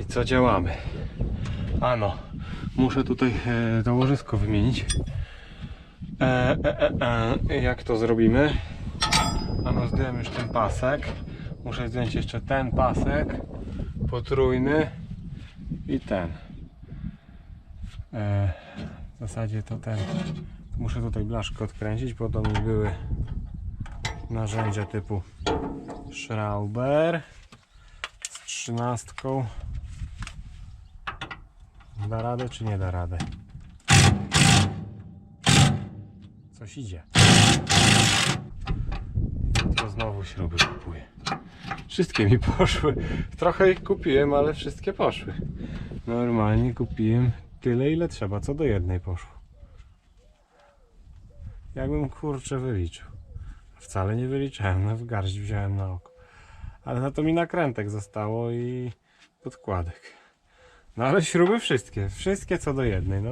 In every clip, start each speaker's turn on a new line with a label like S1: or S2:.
S1: I co działamy? Ano, muszę tutaj e, to łożysko wymienić. E, e, e, e. Jak to zrobimy? Ano, zdjąłem już ten pasek. Muszę zdjąć jeszcze ten pasek potrójny i ten. E, w zasadzie to ten. Muszę tutaj blaszkę odkręcić, bo to mi były narzędzia typu Schrauber z trzynastką. Da radę czy nie da radę? Coś idzie. Jutro znowu śruby kupuję. Wszystkie mi poszły. Trochę ich kupiłem, ale wszystkie poszły. Normalnie kupiłem tyle ile trzeba, co do jednej poszło. Jakbym kurczę wyliczył. Wcale nie wyliczałem, no w garść wziąłem na oko. Ale za to mi nakrętek zostało i podkładek. No ale śruby wszystkie, wszystkie co do jednej, no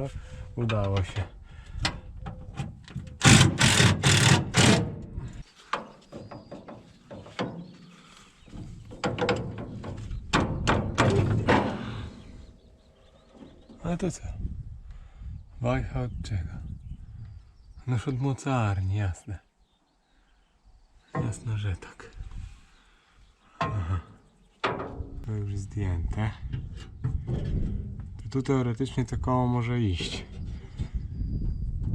S1: udało się. Ale to co? Wajcha od czego? Noż od mocarni, jasne. Jasne, że tak. Aha. To już zdjęte. To tu teoretycznie to koło może iść.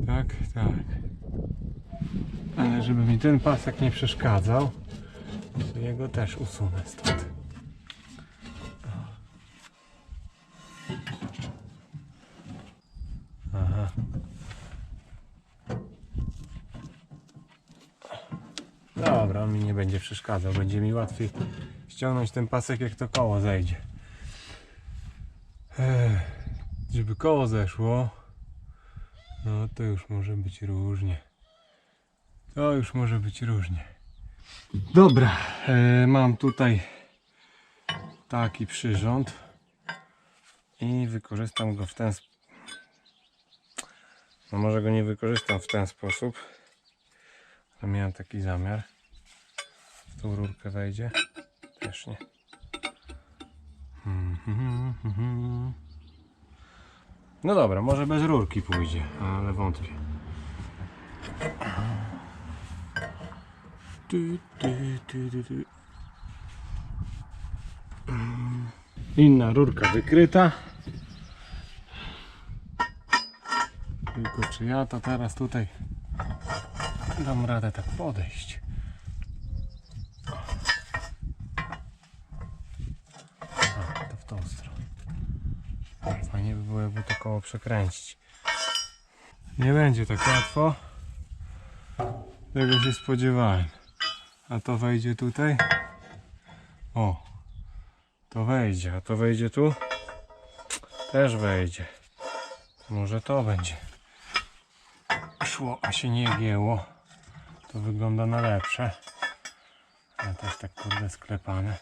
S1: Tak, tak. Ale żeby mi ten pasek nie przeszkadzał, to jego też usunę stąd. Przeszkadzał. Będzie mi łatwiej ściągnąć ten pasek, jak to koło zejdzie. Ech, żeby koło zeszło, no to już może być różnie. To już może być różnie. Dobra, e, mam tutaj taki przyrząd i wykorzystam go w ten sposób. No może go nie wykorzystam w ten sposób. To miałem taki zamiar. W tą rurkę wejdzie? Też nie. No dobra, może bez rurki pójdzie, ale wątpię. Inna rurka wykryta. Tylko czy ja to teraz tutaj dam radę tak podejść? A, to w tą stronę. Fajnie by przekręcić. Nie będzie tak łatwo. Tego się spodziewałem. A to wejdzie tutaj. O, to wejdzie, a to wejdzie tu. Też wejdzie. Może to będzie szło, a się nie gięło. To wygląda na lepsze. A też tak kurde sklepane.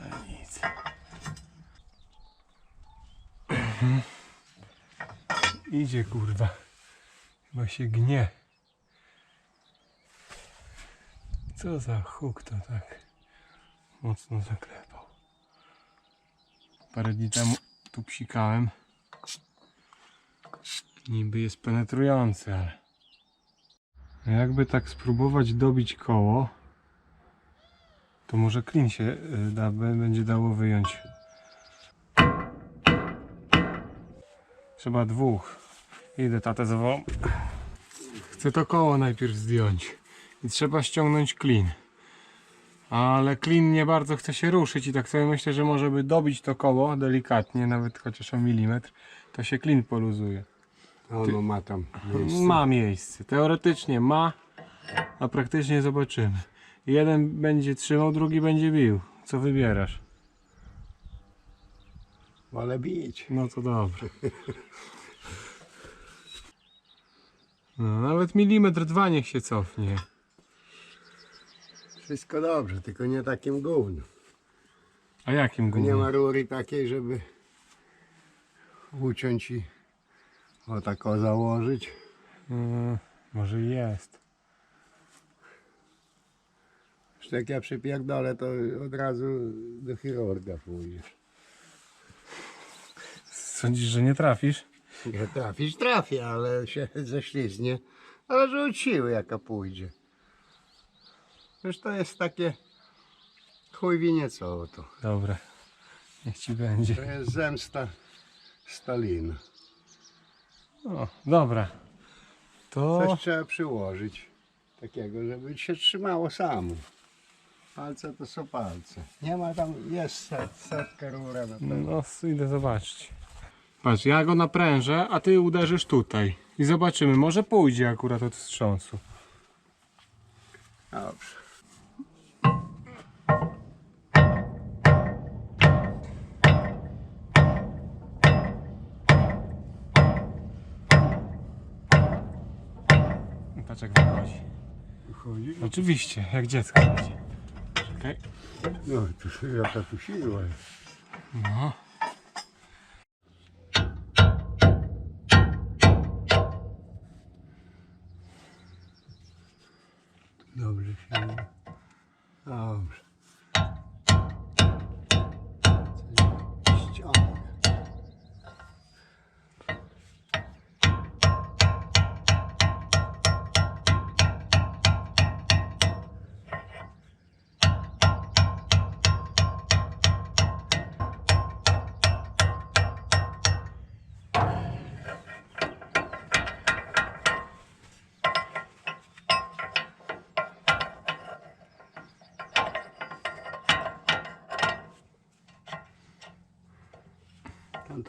S1: Ale nic. Idzie kurwa. Chyba się gnie. Co za huk to tak mocno zaklepał. Parę dni temu tu psikałem. Niby jest penetrujący, ale jakby tak spróbować dobić koło, to może klin się y, da, będzie dało wyjąć. Trzeba dwóch. Idę tatę zawołam. Chcę to koło najpierw zdjąć. I trzeba ściągnąć klin. Ale klin nie bardzo chce się ruszyć i tak sobie myślę, że może by dobić to koło delikatnie, nawet chociaż o milimetr, to się klin poluzuje.
S2: Ono ma tam miejsce.
S1: Ma miejsce. Teoretycznie ma, a praktycznie zobaczymy. Jeden będzie trzymał, drugi będzie bił. Co wybierasz?
S2: Ale bić.
S1: No to dobrze. No, nawet milimetr dwa niech się cofnie.
S2: Wszystko dobrze, tylko nie takim gównem.
S1: A jakim
S2: Tylko nie ma rury takiej, żeby uciąć i o tak o założyć.
S1: Mm, może i jest.
S2: Już tak ja przypierdolę, to od razu do chirurga pójdziesz.
S1: Sądzisz, że nie trafisz?
S2: Nie trafić trafię, ale się ześlizgnie. Ale że od siły jaka pójdzie. Przecież to jest takie chuj winie co to.
S1: Dobra. Niech ci będzie.
S2: To jest zemsta Stalina.
S1: O, dobra. To
S2: Coś trzeba przyłożyć takiego, żeby się trzymało samo. Palce to są palce. Nie ma tam, jest set, setka rura na pewno.
S1: no idę zobaczyć. Patrz, ja go naprężę, a ty uderzysz tutaj. I zobaczymy, może pójdzie akurat od wstrząsu.
S2: Dobrze.
S1: Patrz jak wychodzi.
S2: Wychodzi?
S1: Oczywiście, jak dziecko chodzi. Czekaj.
S2: No, to jaka tu siła jest.
S1: No.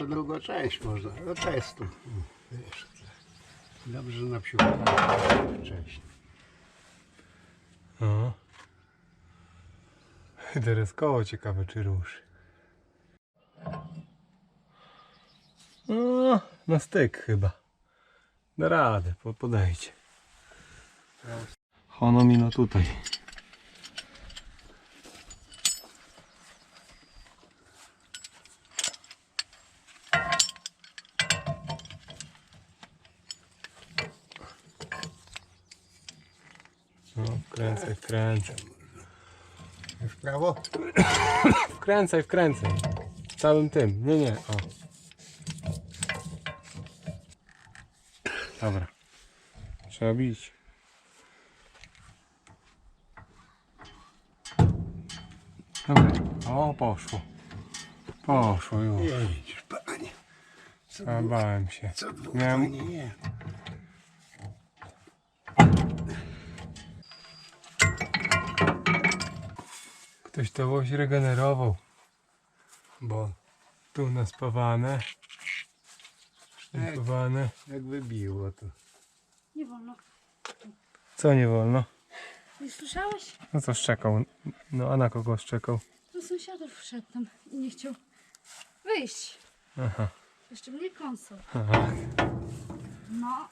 S2: To część można, do testu. O, Wiesz, dobrze, że na wcześniej.
S1: No. Teraz koło ciekawe czy ruszy. No, na styk chyba. Da radę, po- podejdzie. Hono mi no tutaj. Wkręcaj, wkręcaj.
S2: W prawo?
S1: Wkręcaj, wkręcaj. Całym tym. Nie, nie. O. Dobra. Trzeba bić. Dobra. O, poszło. Poszło już.
S2: Jedziesz, panie. Co,
S1: bałem się.
S2: co dwóch
S1: Miałem-
S2: nie
S1: Ktoś to łoś regenerował. Bo tu naspawane. Szlifowane.
S2: Jak wybiło to.
S3: Nie wolno.
S1: Co nie wolno?
S3: Nie słyszałeś?
S1: No co szczekał? No a na kogo szczekał?
S3: Do sąsiadów wszedł tam i nie chciał wyjść.
S1: Aha.
S3: Jeszcze mnie kąsał.
S1: Aha.
S3: No,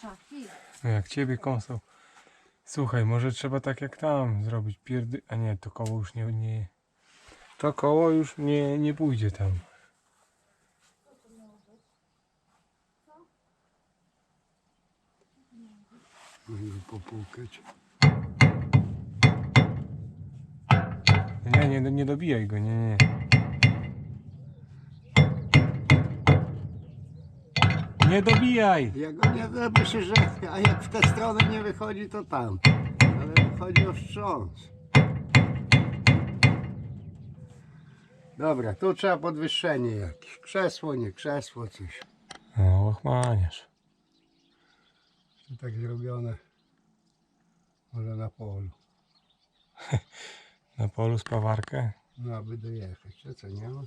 S3: czaki.
S1: No jak ciebie kąsał. Słuchaj, może trzeba tak jak tam zrobić pierdy... A nie, to koło już nie... nie... To koło już nie, nie pójdzie tam.
S2: Mogę popukać.
S1: Nie, nie, nie dobijaj go, nie, nie. Nie dobijaj!
S2: Ja go nie myślę, że a jak w tę stronę nie wychodzi, to tam. Ale wychodzi o wstrząs. Dobra, tu trzeba podwyższenie jakieś. Krzesło, nie krzesło, coś.
S1: No, ochmaniasz.
S2: To tak zrobione. Może na polu.
S1: Na polu spawarkę.
S2: No, aby dojechać. Co, co nie ma?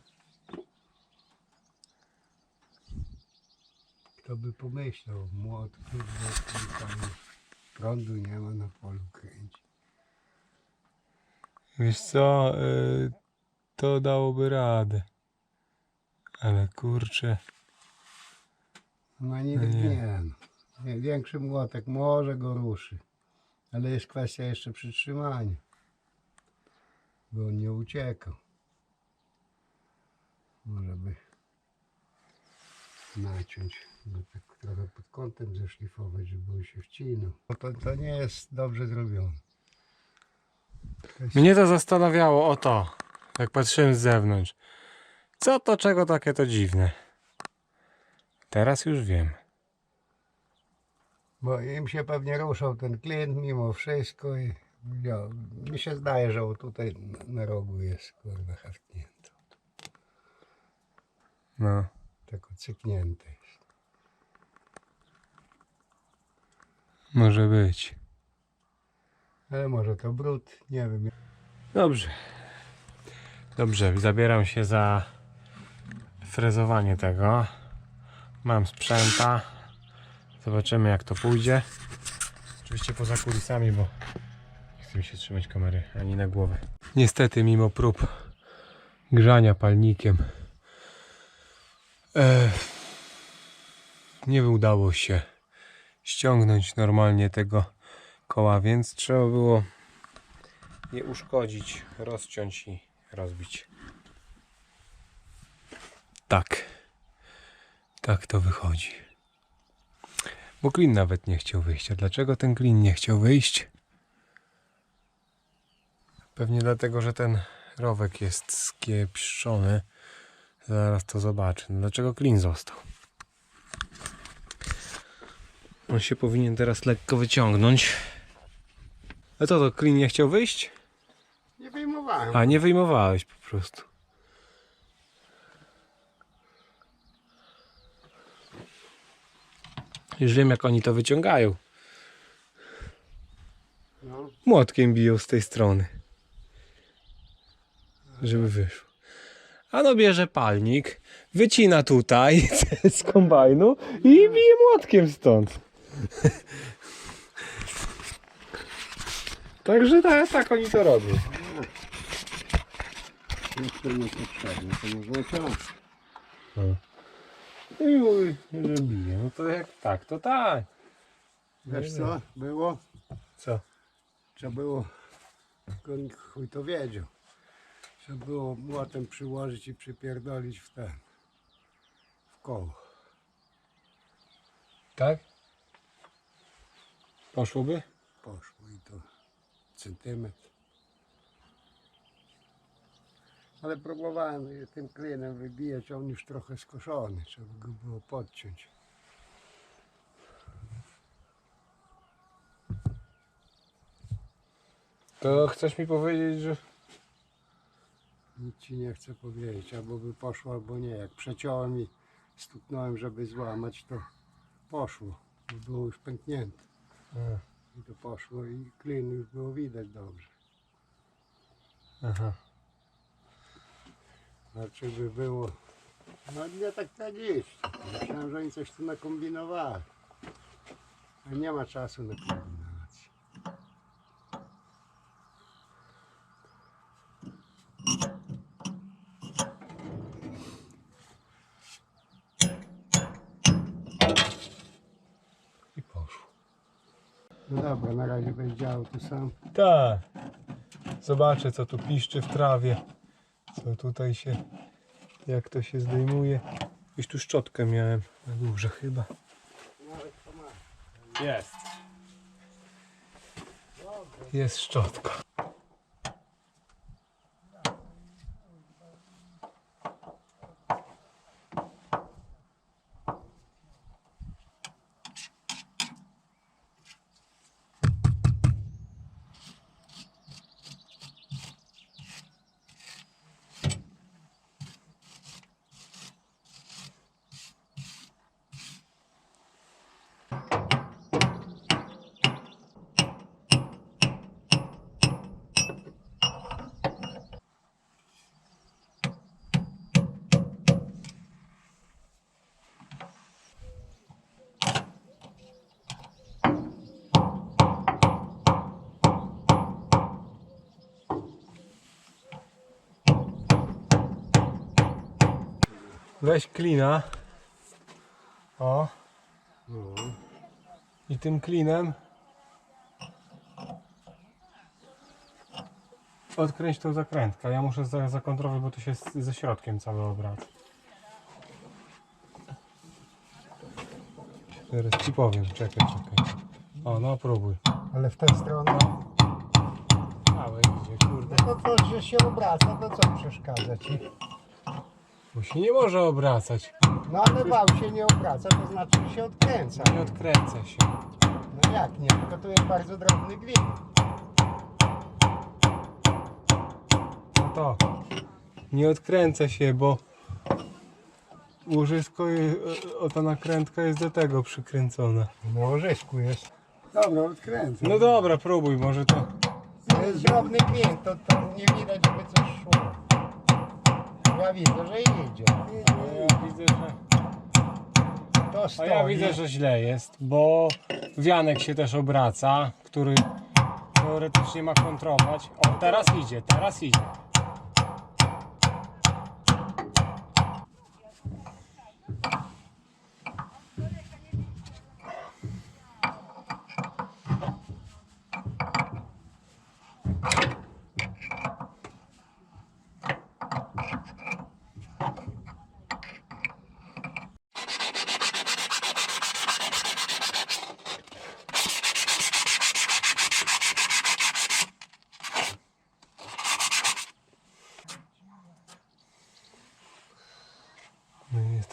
S2: Kto by pomyślał, młot, kurde, tam prądu nie ma na polu kręci.
S1: Wiesz co, y, to dałoby radę. Ale kurczę,
S2: No nie,
S1: No nie.
S2: nie. nie. Większy młotek może go ruszy. Ale jest kwestia jeszcze przytrzymania. Bo on nie uciekał. Może by naciąć, go tak trochę pod kątem zeszlifować, żeby on się wcinał. Bo to, to nie jest dobrze zrobione. To jest,
S1: mnie to zastanawiało o to, jak patrzyłem z zewnątrz. Co to, czego takie to dziwne? Teraz już wiem.
S2: Bo im się pewnie ruszał ten klient mimo wszystko i ja, mi się zdaje, że on tutaj na- na rogu jest kurwa hafnięty.
S1: No.
S2: Tylko cyknięty jest.
S1: Może być.
S2: Ale może to brud, nie wiem.
S1: Dobrze. Dobrze, zabieram się za frezowanie tego. Mam sprzęta. Zobaczymy jak to pójdzie. Oczywiście poza kulisami, bo nie chcę mi się trzymać kamery ani na głowę. Niestety mimo prób grzania palnikiem e, nie udało się ściągnąć normalnie tego koła, więc trzeba było je uszkodzić, rozciąć i rozbić. Tak. Tak to wychodzi. Bo klin nawet nie chciał wyjść. A dlaczego ten klin nie chciał wyjść? Pewnie dlatego, że ten rowek jest skiepszony. Zaraz to zobaczę. Dlaczego klin został? On się powinien teraz lekko wyciągnąć. A co to, klin nie chciał wyjść?
S2: Nie wyjmowałem.
S1: A, nie wyjmowałeś po prostu. Już wiem, jak oni to wyciągają.
S2: No,
S1: Młotkiem biją z tej strony. Żeby wyszło. A no bierze palnik, wycina tutaj z kombajnu i bije młotkiem stąd. Także tak, tak oni to robią.
S2: jak to nie potrzebne, to można ciąć.
S1: I mówi, że bije. No to jak tak, to tak.
S2: Wiesz co, było?
S1: Co?
S2: Trzeba było, tylko nikt chuj to wiedział. Trzeba było młotem przyłożyć i przypierdolić w ten, w koło.
S1: Tak? Poszłoby?
S2: Poszło i to centymetr. Ale próbowałem tym klinem wybijać, a on już trochę skoszony, trzeba go było podciąć.
S1: To chcesz mi powiedzieć, że...
S2: Nic ci nie chcę powiedzieć, albo by poszło, albo nie. Jak przeciąłem i stuknąłem, żeby złamać, to poszło, bo było już pęknięte. I to poszło i klin już było widać dobrze.
S1: Aha.
S2: Znaczy by było, no nie tak tak iść. Myślałem, że oni coś tu nakombinowali. A nie ma czasu na kombinację.
S1: I poszło.
S2: No dobra, na razie będzie działał tu sam.
S1: Tak. Zobaczę, co tu piszczy w trawie. Co tutaj się... Jak to się zdejmuje. Już tu szczotkę miałem na górze chyba. Jest. Jest szczotka. Weź klina. O.
S2: No.
S1: I tym klinem odkręć tą zakrętkę. Ja muszę za- zakontrować, bo to się z- ze środkiem cały obraca. Teraz ci powiem, czekaj, czekaj. O, no próbuj.
S2: Ale w tę stronę,
S1: Całe idzie, kurde.
S2: no to, to że się obraca, to co przeszkadza ci?
S1: Bo się nie może obracać.
S2: No ale wał się nie obraca, to znaczy że się odkręca.
S1: Nie odkręca się.
S2: No jak nie, tylko to jest bardzo drobny gwint.
S1: No to. Nie odkręca się, bo łożysko, je- o ta nakrętka jest do tego przykręcona.
S2: No łożysku jest. Dobra, odkręcę.
S1: No dobra, próbuj, może to.
S2: To jest drobny gwint, to, to nie widać, żeby coś szło. Ja widzę, że idzie.
S1: Ja widzę, że,
S2: To
S1: a
S2: stoi.
S1: ja widzę, że źle jest, bo wianek się też obraca, który teoretycznie ma kontrolować. O, teraz idzie, teraz idzie.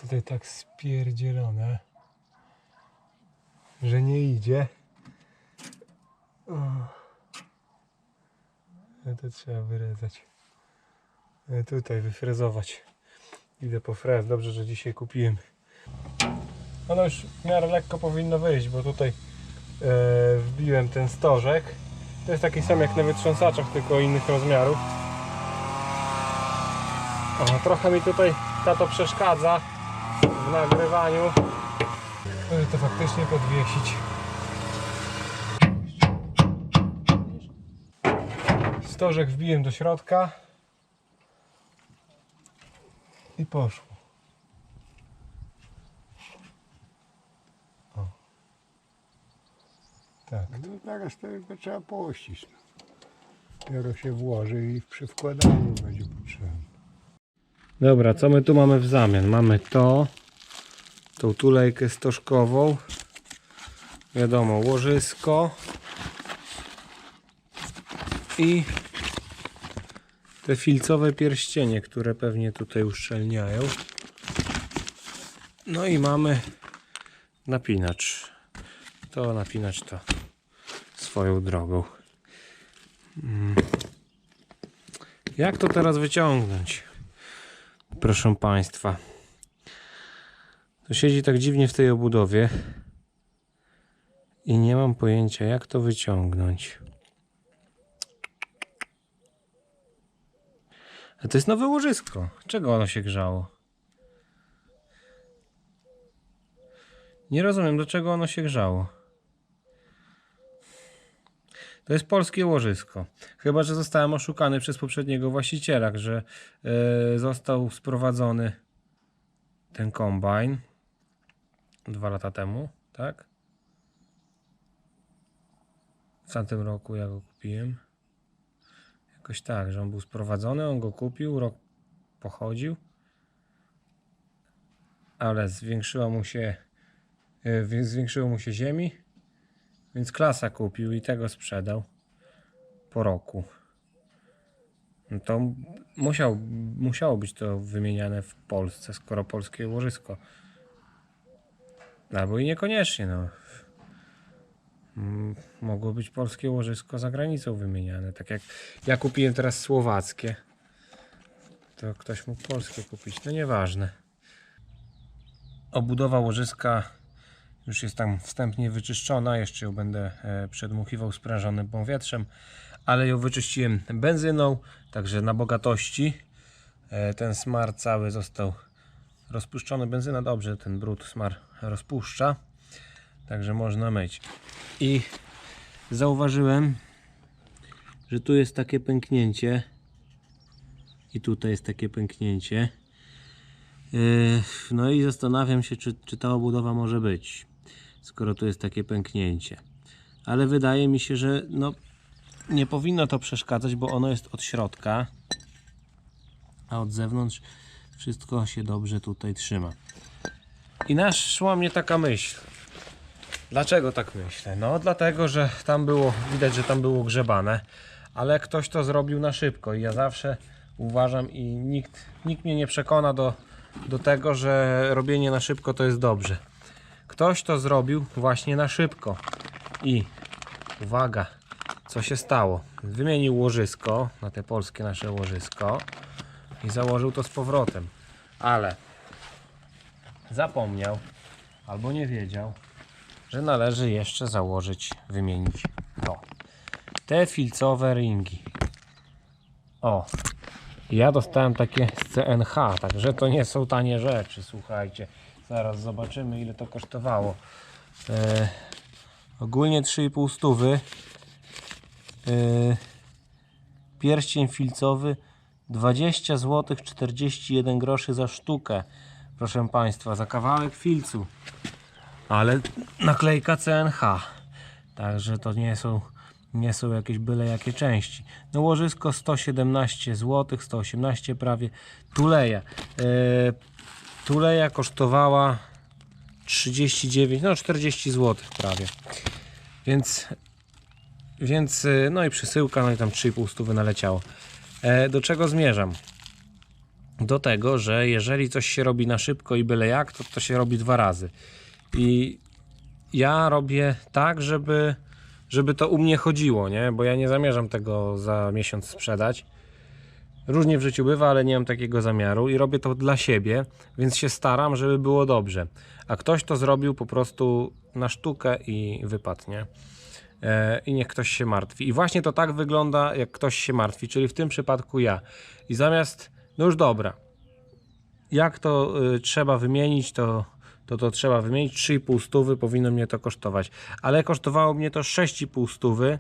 S1: Tutaj tak spierdzielone, że nie idzie. No to trzeba wyrezać. No tutaj wyfrezować. Idę po frez. Dobrze, że dzisiaj kupiłem. Ono już w miarę lekko powinno wyjść, bo tutaj e, wbiłem ten stożek. To jest taki sam jak na wytrząsaczach, tylko innych rozmiarów. O, trochę mi tutaj tato przeszkadza nagrywaniu. Może to faktycznie podwiesić. Stożek wbiłem do środka i poszło. O. Tak.
S2: No teraz to tylko trzeba pościć. Dopiero się włoży i przy wkładaniu będzie potrzebne.
S1: Dobra, co my tu mamy w zamian? Mamy to, tą tulejkę stożkową, wiadomo, łożysko i te filcowe pierścienie, które pewnie tutaj uszczelniają. No i mamy napinacz. To napinacz to swoją drogą. Mm. Jak to teraz wyciągnąć? Proszę Państwa. To siedzi tak dziwnie w tej obudowie. I nie mam pojęcia, jak to wyciągnąć. A to jest nowe łożysko. Czego ono się grzało? Nie rozumiem, do czego ono się grzało. To jest polskie łożysko. Chyba, że zostałem oszukany przez poprzedniego właściciela, że e, został sprowadzony ten kombajn dwa lata temu, tak? W tamtym roku ja go kupiłem. Jakoś tak, że on był sprowadzony, on go kupił, rok pochodził, ale zwiększyła mu się, e, zwiększyło mu się ziemi, więc klasa kupił i tego sprzedał po roku. No to musiał, musiało być to wymieniane w Polsce, skoro polskie łożysko. Albo i niekoniecznie, no. Mm, Mogło być polskie łożysko za granicą wymieniane. Tak jak ja kupiłem teraz słowackie, to ktoś mógł polskie kupić. No nieważne. Obudowa łożyska już jest tam wstępnie wyczyszczona. Jeszcze ją będę e, przedmuchiwał sprężonym powietrzem, ale ją wyczyściłem benzyną, także na bogatości. E, Ten smar cały został rozpuszczony. Benzyna dobrze ten brud smar rozpuszcza, także można myć. I zauważyłem, że tu jest takie pęknięcie i tutaj jest takie pęknięcie. Yy, No i zastanawiam się, czy, czy ta obudowa może być, skoro tu jest takie pęknięcie. Ale wydaje mi się, że no, nie powinno to przeszkadzać, bo ono jest od środka, a od zewnątrz wszystko się dobrze tutaj trzyma. I naszła mnie taka myśl. Dlaczego tak myślę? No dlatego, że tam było, widać, że tam było grzebane, ale ktoś to zrobił na szybko i ja zawsze uważam i nikt, nikt mnie nie przekona do do tego, że robienie na szybko to jest dobrze. Ktoś to zrobił właśnie na szybko. I uwaga, co się stało? Wymienił łożysko na te polskie nasze łożysko i założył to z powrotem. Ale zapomniał albo nie wiedział, że należy jeszcze założyć, wymienić to. Te filcowe ringi. O, ja dostałem takie z CNH, także to nie są tanie rzeczy, słuchajcie. Zaraz zobaczymy ile to kosztowało. E, ogólnie 3,5 stówy. E, pierścień filcowy 20 zł 41 groszy za sztukę. Proszę Państwa, za kawałek filcu. Ale naklejka CNH. Także to nie są, nie są jakieś byle jakie części. No łożysko 117 zł, 118 prawie. Tuleja. E, tuleja kosztowała 39, no 40 zł prawie. Więc, więc e, no i przesyłka, no i tam 3,5 stówy naleciało. E, do czego zmierzam? Do tego, że jeżeli coś się robi na szybko i byle jak, to to się robi dwa razy. I ja robię tak, żeby, żeby to u mnie chodziło, nie? Bo ja nie zamierzam tego za miesiąc sprzedać. Różnie w życiu bywa, ale nie mam takiego zamiaru i robię to dla siebie, więc się staram, żeby było dobrze. A ktoś to zrobił po prostu na sztukę i wypadnie. I niech ktoś się martwi. I właśnie to tak wygląda, jak ktoś się martwi, czyli w tym przypadku ja. I zamiast, no już dobra, jak to y, trzeba wymienić, to, to to trzeba wymienić. 3,5 stówy powinno mnie to kosztować. Ale kosztowało mnie to 6,5 stówy.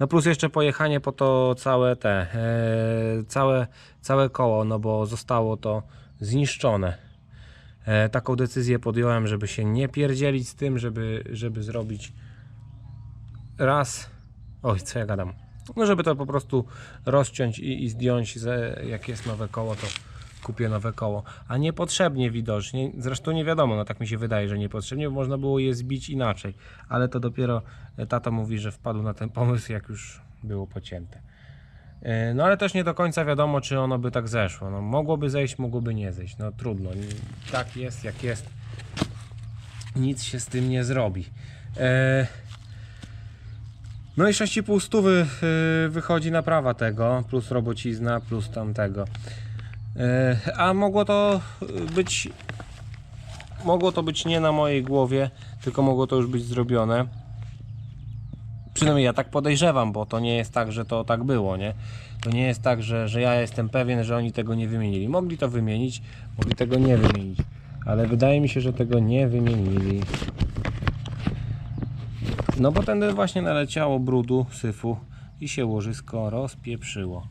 S1: No plus jeszcze pojechanie po to całe te, e, całe, całe koło, no bo zostało to zniszczone. E, taką decyzję podjąłem, żeby się nie pierdzielić z tym, żeby, żeby zrobić raz. Oj, co ja gadam. No, żeby to po prostu rozciąć i, i zdjąć, ze, jak jest nowe koło, to kupię nowe koło. A niepotrzebnie widocznie, zresztą nie wiadomo, no tak mi się wydaje, że niepotrzebnie, bo można było je zbić inaczej. Ale to dopiero e, tata mówi, że wpadł na ten pomysł, jak już było pocięte. E, No ale też nie do końca wiadomo, czy ono by tak zeszło. No, mogłoby zejść, mogłoby nie zejść. No trudno. Tak jest, jak jest. Nic się z tym nie zrobi. E, no i 6,5 stówy y, wychodzi naprawa tego, plus robocizna, plus tamtego. Y, A mogło to być mogło to być nie na mojej głowie, tylko mogło to już być zrobione. Przynajmniej ja tak podejrzewam, bo to nie jest tak, że to tak było, nie? To nie jest tak, że, że ja jestem pewien, że oni tego nie wymienili. Mogli to wymienić, mogli tego nie wymienić, ale wydaje mi się, że tego nie wymienili. No bo tędy właśnie naleciało brudu, syfu i się łożysko rozpieprzyło.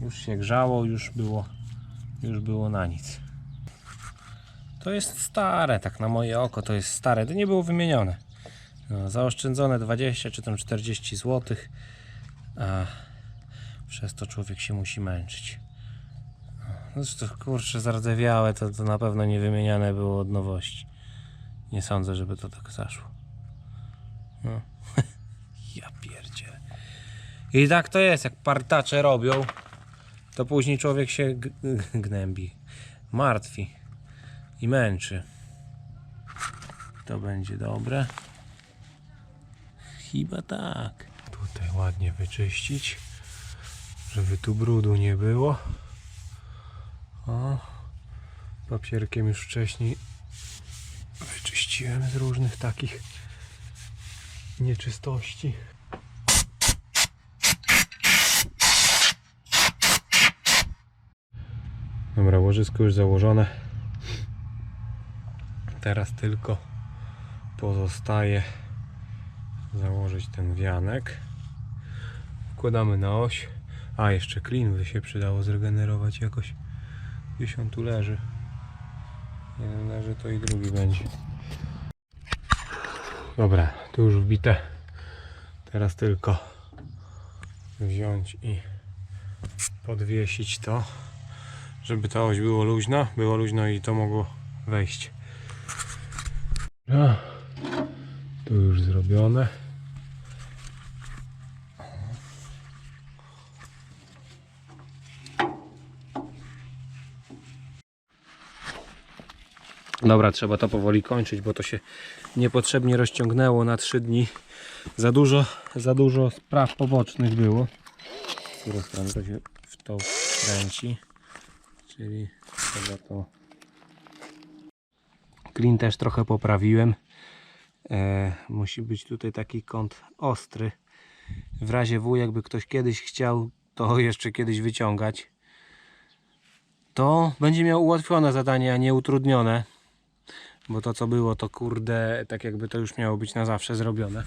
S1: Już się grzało, już było, już było na nic. To jest stare, tak na moje oko to jest stare. To nie było wymienione. No, zaoszczędzone 20 czy tam 40 zł, a przez to człowiek się musi męczyć. No zresztą kurczę zardzewiałe to, to na pewno nie wymieniane było od nowości. Nie sądzę, żeby to tak zaszło. No. ja pierdzielę. I tak to jest, jak partacze robią, to później człowiek się gnębi, martwi i męczy. To będzie dobre. Chyba tak. Tutaj ładnie wyczyścić, żeby tu brudu nie było. O, papierkiem już wcześniej wyczyściłem z różnych takich nieczystości. Dobra, łożysko już założone. Teraz tylko pozostaje założyć ten wianek. Wkładamy na oś. A, jeszcze klin by się przydało zregenerować jakoś. Gdzieś on tu leży. Jeden leży, to i drugi będzie. Dobra, tu już wbite. Teraz tylko wziąć i podwiesić to, żeby ta oś było luźna, było luźno i to mogło wejść. A, tu już zrobione. Dobra, trzeba to powoli kończyć, bo to się niepotrzebnie rozciągnęło na 3 dni. Za dużo, za dużo spraw pobocznych było. Z której to się w to kręci. Czyli trzeba to... Klin też trochę poprawiłem. E, musi być tutaj taki kąt ostry. W razie W, jakby ktoś kiedyś chciał to jeszcze kiedyś wyciągać, to będzie miał ułatwione zadanie, a nie utrudnione. Bo to co było, to kurde, tak jakby to już miało być na zawsze zrobione.